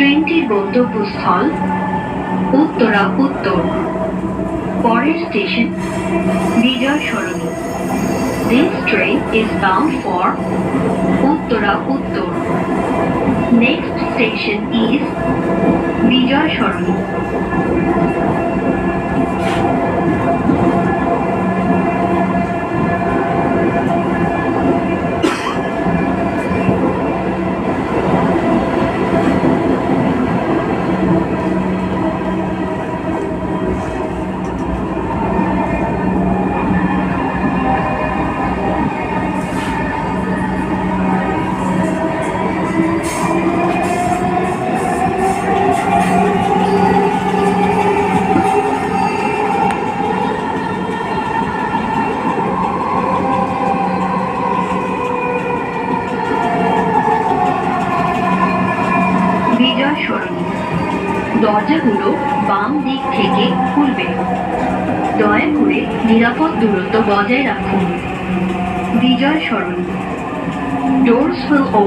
ট্রেনটির গন্তব্যস্থল উত্তরা উত্তর। পরের station Bijoy Sarani. This train is bound for Uttara Uttara. Next station is Bijoy Sarani. Sarani দরজাগুলো বাম দিক থেকে খুলবে। দয়া করে নিরাপদ দূরত্ব বজায় রাখুন। বিজয় সরণ ডোরস will